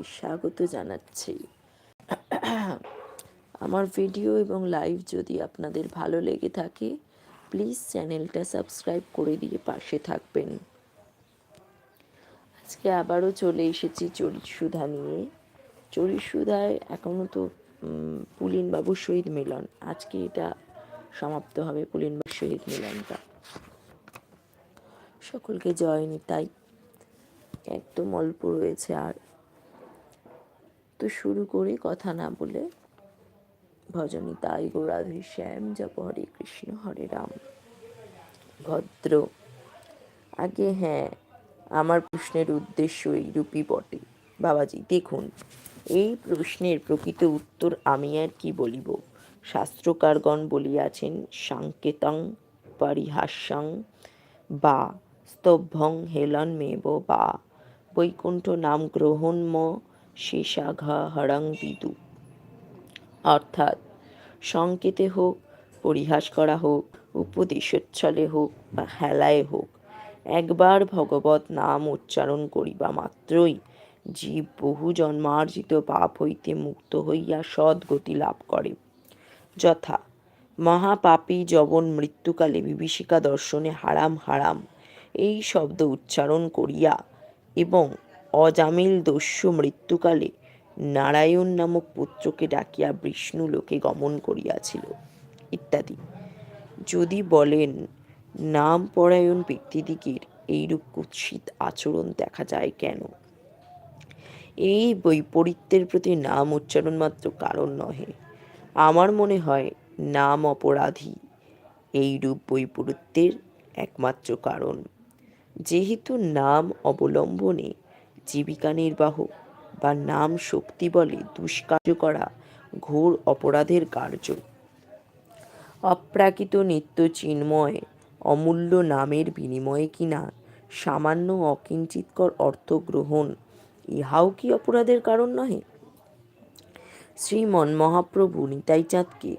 সবাইকে স্বাগত জানাচ্ছি। আমার ভিডিও এবং লাইভ যদি আপনাদের ভালো লেগে থাকে, প্লিজ চ্যানেলটা সাবস্ক্রাইব করে দিয়ে পাশে থাকবেন। আজকে আবারও চলে এসেছি চরিসুধা নিয়ে। চরিসুধায় এখনও তো পুলিনবাবুর শহীদ মিলন। আজকে এটা সমাপ্ত হবে পুলিনবাবুর শহীদ মিলনটা। সকলকে জয় নিতাই। একদম অল্প রয়েছে আর তো শুরু করি কথা না বলে। ভজনী তাই গৌরাধি শ্যাম, জপ হরে কৃষ্ণ, হরে রাম। ভদ্র। আগে হ্যাঁ আমার প্রশ্নের উদ্দেশ্য এইরূপই বটে। বাবাজি, দেখুন, এই প্রশ্নের প্রকৃত উত্তর আমি আর কি বলিব? শাস্ত্রকারগণ বলিয়াছেন, সাংকেতং পরিহাস্যং বা স্তভ্যং হেলন মেব বা বৈকুণ্ঠ নাম গ্রহণম শেষাঘা হরং বিদু অর্থাৎ সংকেতে হোক, পরিহাস করা হোক, উপদেশোচ্ছলে হোক বা হেলায় হোক, একবার ভগবত নাম উচ্চারণ করিবা মাত্রই জীব বহু জন্মার্জিত পাপ হইতে মুক্ত হইয়া সদ্গতি লাভ করে। যথা, মহাপাপী যবন মৃত্যুকালে বিভীষিকা দর্শনে হারাম হারাম এই শব্দ উচ্চারণ করিয়া এবং অজামিল দস্যু মৃত্যুকালে নারায়ণ নামক পুত্রকে ডাকিয়া বিষ্ণু লোকে গমন করিয়াছিল, ইত্যাদি। যদি বলেন, নাম পরায়ণ ব্যক্তিদিগের এইরূপ কুৎসিত আচরণ দেখা যায় কেন? এই বৈপরীত্যের প্রতি নাম উচ্চারণ মাত্র কারণ নহে। আমার মনে হয়, নাম অপরাধী এইরূপ বৈপরীত্যের একমাত্র কারণ। যেহেতু নাম অবলম্বনে জীবিকা নির্বাহ বা নাম শক্তি বলে দুষ্কার্য করা ঘোর অপরাধের কার্য। অপ্রাকৃত নিত্য চিন্ময়, অমূল্য নামের বিনিময়ে কিনা সামান্য অকিঞ্চিতকর অর্থ গ্রহণ ইহাও কি অপরাধের কারণ নহে? শ্রীমন মহাপ্রভু নিতাই চাঁদকে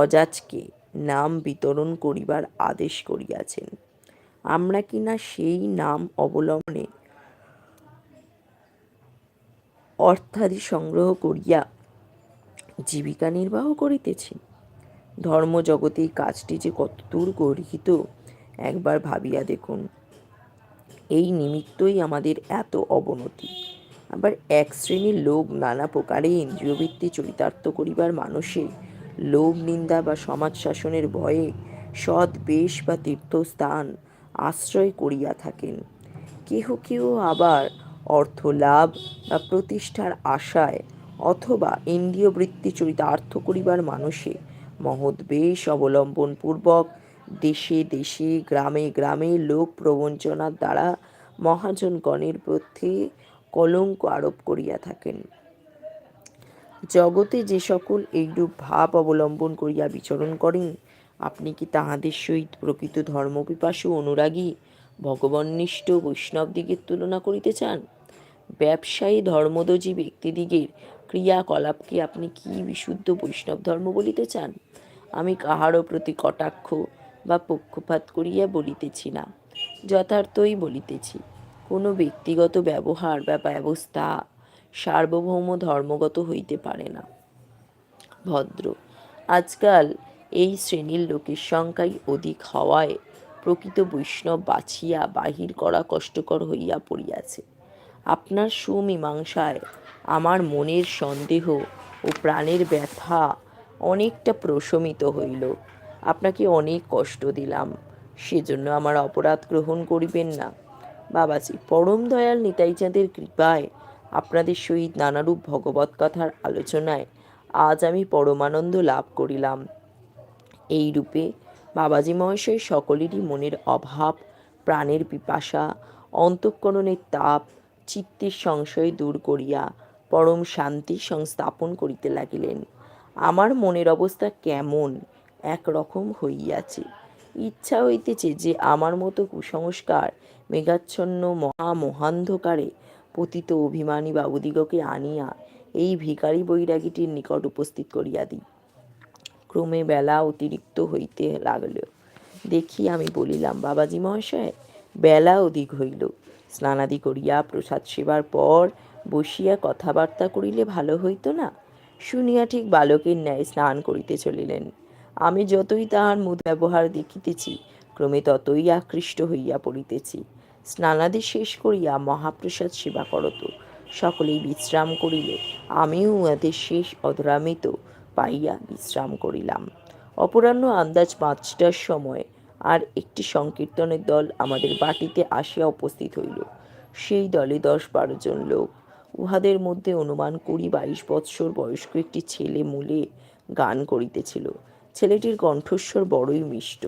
অজাজকে নাম বিতরণ করিবার আদেশ করিয়াছেন। আমরা কিনা সেই নাম অবলম্বনে অর্থাদি সংগ্রহ করিয়া জীবিকা নির্বাহ করিতেছি। ধর্মজগতে এই কাজটি যে কতদূর গর্হিত, একবার ভাবিয়া দেখুন। এই নিমিত্তই আমাদের এত অবনতি। আবার এক শ্রেণির লোক নানা প্রকারে ইন্দ্রিয়বৃত্তি চরিতার্থ করিবার মানুষে লোভ নিন্দা বা সমাজ শাসনের ভয়ে সৎ বেশ বা তীর্থস্থান আশ্রয় করিয়া থাকেন। কেহ কেহ আবার অর্থ লাভ বা প্রতিষ্ঠার আশায় অথবা ইন্দ্রিয় বৃত্তি চরিতার্থ করিবার মানুষে মহৎ বেশ অবলম্বন পূর্বক দেশে দেশে, গ্রামে গ্রামে লোক প্রবঞ্চনার দ্বারা মহাজনগণের প্রতি কলঙ্ক আরোপ করিয়া থাকেন। জগতে যে সকল এইরূপ ভাব অবলম্বন করিয়া বিচরণ করেন, আপনি কি তাহাদের সহিত প্রকৃত ধর্মপিপাসু অনুরাগী ভগবন্নিষ্ঠ বৈষ্ণবদিগের তুলনা করিতে চান? ব্যবসায়ী, ধর্মদোজী ব্যক্তিদিগের ক্রিয়াকলাপকে আপনি কি বিশুদ্ধ বৈষ্ণব ধর্ম বলিতে চান? আমি কাহারও প্রতি কটাক্ষ বা পক্ষপাত করিয়া বলিতেছি না, যথার্থই বলিতেছি। কোনো ব্যক্তিগত ব্যবহার বা ব্যবস্থা সার্বভৌম ধর্মগত হইতে পারে না। ভদ্র, আজকাল এই শ্রেণির লোকের সংখ্যাই অধিক হওয়ায় প্রকৃত বৈষ্ণব বাছিয়া বাহির করা কষ্টকর হইয়া পড়িয়াছে। আপনার সুমীমাংসায় আমার মনের সন্দেহ ও প্রাণের ব্যথা অনেকটা প্রশমিত হইল। আপনাকে অনেক কষ্ট দিলাম, সেজন্য আমার অপরাধ গ্রহণ করিবেন না। বাবাজি, পরম দয়াল নিতাইচাঁদের কৃপায় আপনাদের সহিত নানারূপ ভগবত কথার আলোচনায় আজ আমি পরমানন্দ লাভ করিলাম। এই রূপে বাবাজি মহাশয় সকলেরই মনের অভাব, প্রাণের পিপাসা, অন্তঃকরণের তাপ, চিত্তের সংশয় দূর করিয়া পরম শান্তি সংস্থাপন করিতে লাগিলেন। আমার মনের অবস্থা কেমন? একরকম হইয়াছে। ইচ্ছা হইতেছে যে আমার মতো কুসংস্কার, মেঘাচ্ছন্ন, মহা মহান্ধকারে পতিত অভিমানী বাবুদিগকে আনিয়া এই ভিখারি বৈরাগীটির নিকট উপস্থিত করিয়া দিই। ক্রমে বেলা অতিরিক্ত হইতে লাগল। দেখি আমি বলিলাম, বাবাজি মহাশয়, বেলা অধিক হইল। স্নানাদি করিয়া প্রসাদ সেবার পর বসিয়া কথাবার্তা করিলে ভালো হইত না। শুনিয়া ঠিক বালকের ন্যায় স্নান করিতে চলিলেন। আমি যতই তাহার মুদ ব্যবহার দেখিতেছি, ক্রমে ততই আকৃষ্ট হইয়া পড়িতেছি। স্নানাদি শেষ করিয়া মহাপ্রসাদ সেবা করত। সকলেই বিশ্রাম করিলে। আমিও উহাদের শেষ অধরামিত পাইয়া বিশ্রাম করিলাম। অপরাহ্ন আন্দাজ পাঁচটার সময় আর একটি সংকীর্তনের দল আমাদের বাটিতে আসিয়া উপস্থিত হইল। সেই দলে দশ বারো জন লোক। উহাদের মধ্যে অনুমান কুড়ি বাইশ বৎসর বয়স্ক একটি ছেলে মূলে গান করিতেছিল। ছেলেটির কণ্ঠস্বর বড়ই মিষ্ট।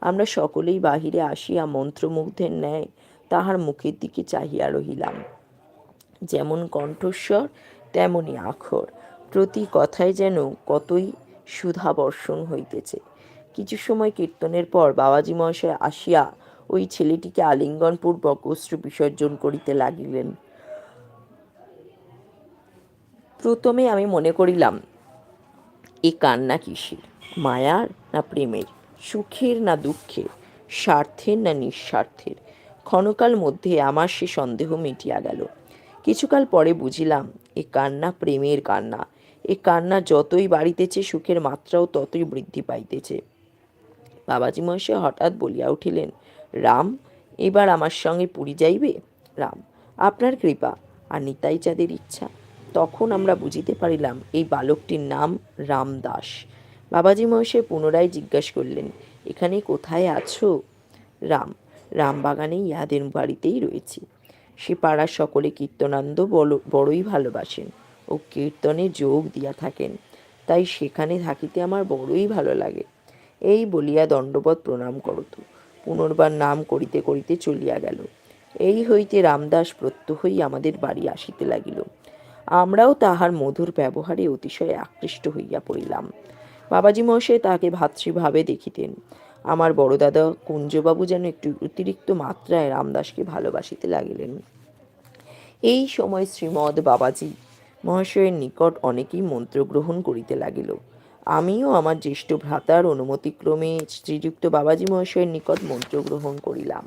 আমরা সকলেই বাহিরে আসিয়া মন্ত্রমুগ্ধের ন্যায় তাহার মুখের দিকে চাহিয়া রহিলাম। যেমন কণ্ঠস্বর, তেমনি আখর। প্রতি কথায় যেন কতই সুধা বর্ষণ হইতেছে। কিছু সময় কীর্তনের পর বাবাজি মহাশয় আসিয়া ওই ছেলেটিকে আলিঙ্গনপূর্বক অশ্রু বিসর্জন করিতে লাগিলেন। প্রথমে আমি মনে করিলাম, এ কান্না কিসের? মায়ার না প্রেমের? সুখের না দুঃখের? স্বার্থের না নিঃস্বার্থের? ক্ষণকাল মধ্যে আমার সে সন্দেহ মিটিয়া গেল। কিছুকাল পরে বুঝিলাম, এ কান্না প্রেমের কান্না। এ কান্না যতই বাড়িতেছে, সুখের মাত্রাও ততই বৃদ্ধি পাইতেছে। বাবাজি মহাশয় হঠাৎ বলিয়া উঠিলেন, রাম, এবার আমার সঙ্গে পুরী যাইবে? রাম, আপনার কৃপা আর নিতাই চাঁদের ইচ্ছা। তখন আমরা বুঝিতে পারিলাম, এই বালকটির নাম রামদাস। বাবাজি মহাশয় পুনরায় জিজ্ঞাসা করলেন, এখানে কোথায় আছো? রাম রামবাগানে ইহাদের বাড়িতেই রয়েছি। সে পাড়ার সকলে কীর্তনান্দ বড়ই ভালোবাসেন। ও কীর্তনে যোগ দিয়া থাকেন। তাই সেখানে থাকিতে আমার বড়ই ভালো লাগে। এই বলিয়া দণ্ডবত প্রণাম করত। পুনর্বার নাম করিতে করিতে চলিয়া গেল। এই হইতে রামদাস প্রত্যহই আমাদের বাড়ি আসিতে লাগিল। আমরাও তাহার মধুর ব্যবহারে অতিশয় আকৃষ্ট হইয়া পড়িলাম। বাবাজি মহাশয় তাহাকে ভাতৃভাবে দেখিতেন। আমার বড় দাদা কুঞ্জবাবু যেন একটু অতিরিক্ত মাত্রায় রামদাসকে ভালোবাসিতে লাগিলেন। এই সময় শ্রীমদ বাবাজি মহাশয়ের নিকট অনেকেই মন্ত্র গ্রহণ করিতে লাগিল। আমিও আমার জ্যেষ্ঠ ভ্রাতার অনুমতিক্রমে শ্রীযুক্ত বাবাজি মহাশয়ের নিকট মন্ত্র গ্রহণ করিলাম।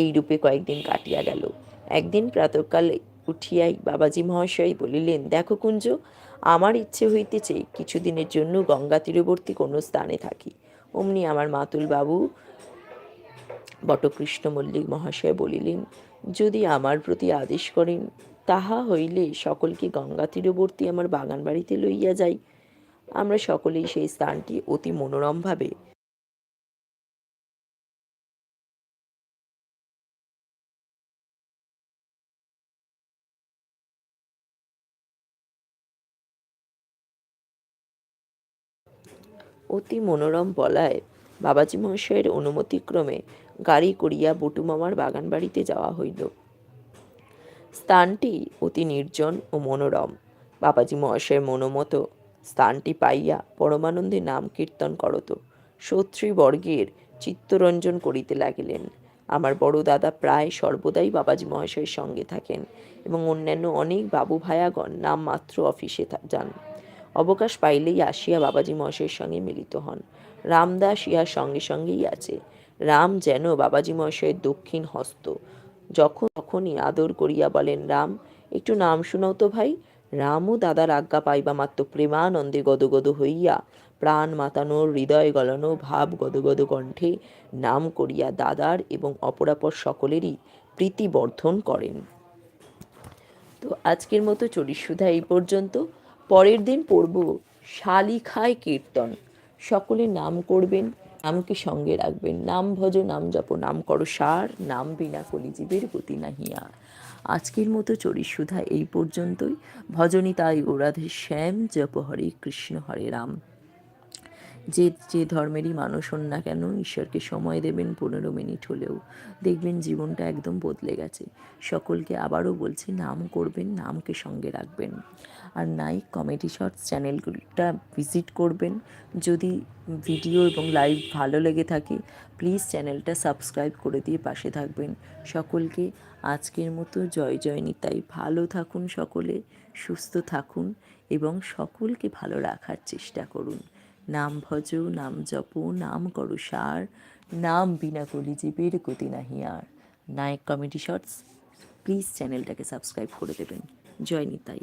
এই রূপে কয়েকদিন কাটিয়া গেল। একদিন প্রাতকালে উঠিয়াই বাবাজি মহাশয় বলিলেন, দেখো কুঞ্জ, আমার ইচ্ছে হইতেছে কিছুদিনের জন্য গঙ্গা তীরবর্তী কোনো স্থানে থাকি। অমনি আমার মাতুল বাবু বটকৃষ্ণ মল্লিক মহাশয় বলিলেন, যদি আমার প্রতি আদেশ করেন তাহা হইলে সকলকে গঙ্গা তীরবর্তী আমার বাগান বাড়িতে লইয়া যাই। আমরা সকলেই সেই স্থানটি অতি মনোরমভাবে অতি মনোরম বলায় বাবাজি মহাশয়ের অনুমতিক্রমে গাড়ি করিয়া বটুমামার বাগান বাড়িতে যাওয়া হইল। স্থানটি অতি নির্জন ও মনোরম। বাবাজি মহাশয়ের মনোমতো স্থানটি পাইয়া পরমানন্দে নাম কীর্তন করত। শত্রীবর্গের চিত্তরঞ্জন করিতে লাগিলেন। আমার বড় দাদা প্রায় সর্বদাই বাবাজি মহাশয়ের সঙ্গে থাকেন এবং অন্যান্য অনেক বাবু ভায়াগণ নামমাত্র অফিসে যান। অবকাশ পাইলেই আসিয়া বাবাজি মহাশয়ের সঙ্গে মিলিত হন। রামদাস ইহার সঙ্গে সঙ্গেই আছে। রাম যেন বাবাজি মহাশয়ের দক্ষিণ হস্ত যখন তখনই আদর করিয়া বলেন, রাম, একটু নাম শুনাও তো ভাই। রামও দাদার আজ্ঞা পাইবা মাত্র প্রেমানন্দে গদগদ হইয়া প্রাণ মাতানো হৃদয় গলানো ভাব গদগদ কণ্ঠে নাম করিয়া দাদার এবং অপরাপর সকলেরই প্রীতি বর্ধন করেন। তো আজকের মতো চরিশুধা এই পর্যন্ত। পরের দিন পড়ব শালিখায় কীর্তন। সকলে নাম করবেন। নামকে সঙ্গে রাখবেন? নাম ভজ, নাম জপ, নাম করো সার, নাম বিনা কলিজীবের গতি নাহিয়া। আজকের মতো চরিশুধা এই পর্যন্তই। ভজনী তাই ওরাধে শ্যাম, জপ হরে কৃষ্ণ হরে রাম। যে যে ধর্মেরই মানুষ হন না কেন, ঈশ্বরকে সময় দেবেন পনেরো মিনিট হলেও। দেখবেন জীবনটা একদম বদলে গেছে। সকলকে আবারও বলছি, নাম করবেন, নামকে সঙ্গে রাখবেন। আর নাই, কমেডি শর্টস চ্যানেলগুলোটা ভিজিট করবেন। যদি ভিডিও এবং লাইভ ভালো লেগে থাকে, প্লিজ চ্যানেলটা সাবস্ক্রাইব করে দিয়ে পাশে থাকবেন। সকলকে আজকের মতো জয় জয় নিতাই ভালো থাকুন সকলে, সুস্থ থাকুন এবং সকলকে ভালো রাখার চেষ্টা করুন। নাম ভজ, নাম জপ, নাম করো সার, নাম বিনা কলি জীবের গতি নাহি আর। নায়ক কমেডি শর্টস প্লিজ চ্যানেলটাকে সাবস্ক্রাইব করে দেবেন। জয় নিতাই।